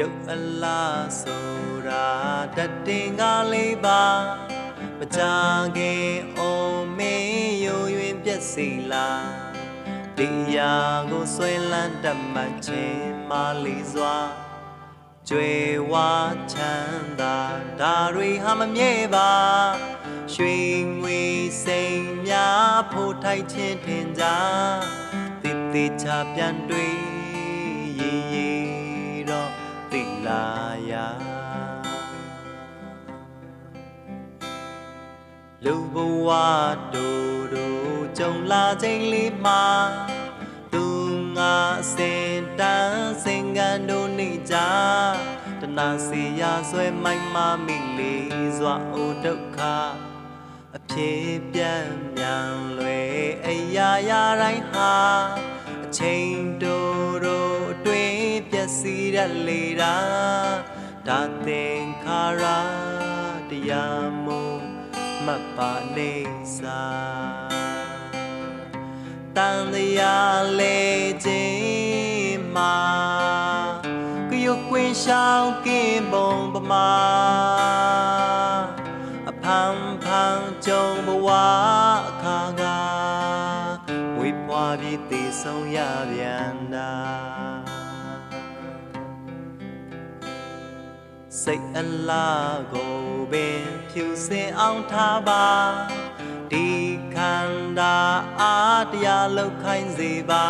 ရုပ်အလားဆိုတာတတ်တင်ကလေးပါမကြခင်အောင်မင်းယုံရင်ပြက်စီလားတရားကိုဆွဲလန်းတတ်မှတ်ခြင်းမလေးစွာကြွယ်ဝချမ်းသာဒါတွေဟာမမြဲပါရွှေငွေစိမ်များဖို့ထိုက်ခြင်းထင်ကြတည်တည်ချပြန်တွေ့ လူဘဝတို့တို့ကြုံလာချိန်လေးမှာသူငါစင်တန်းစင်ကန်တို့နေကြတနာစီရဆွဲမိုက်မမိလေးစွာအိုဒုက္ခအဖြစ်ပြတ်မြန်လွယ်အရာရာတိုင်းဟာအချိန်တို့တို့အတွင်းပျက်စီးရလေတာဒါသင်္ခါရတရားမို့ မတ်ပါနေစာတန်တရားလေခြင်းမှာကရုတ်ကွင်းရှောင်းကင်းပုံပမာအဖန်ဖန်ကြုံဘဝအခါကဝေပွားပြီးတည်ဆုံးရပြန်တာ စိတ်အလားကိုပင်ဖြူစင်အောင်ထားပါဒီခန္ဓာအားတရားလောက်ခိုင်းစေပါ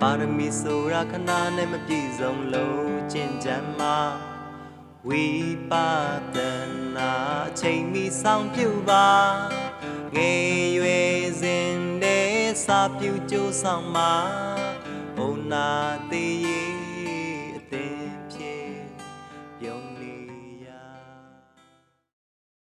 ပါရမီဆိုရခဏနဲ့မပြည့်စုံလို့ကျင့်ကြံမှာဝိပါဒနာအချိန်မီဆောင်ပြုပါငယ်ရွယ်စဉ်တဲ့စာပြုကြိုးဆောင်မှာဘုံနာတိ 有你。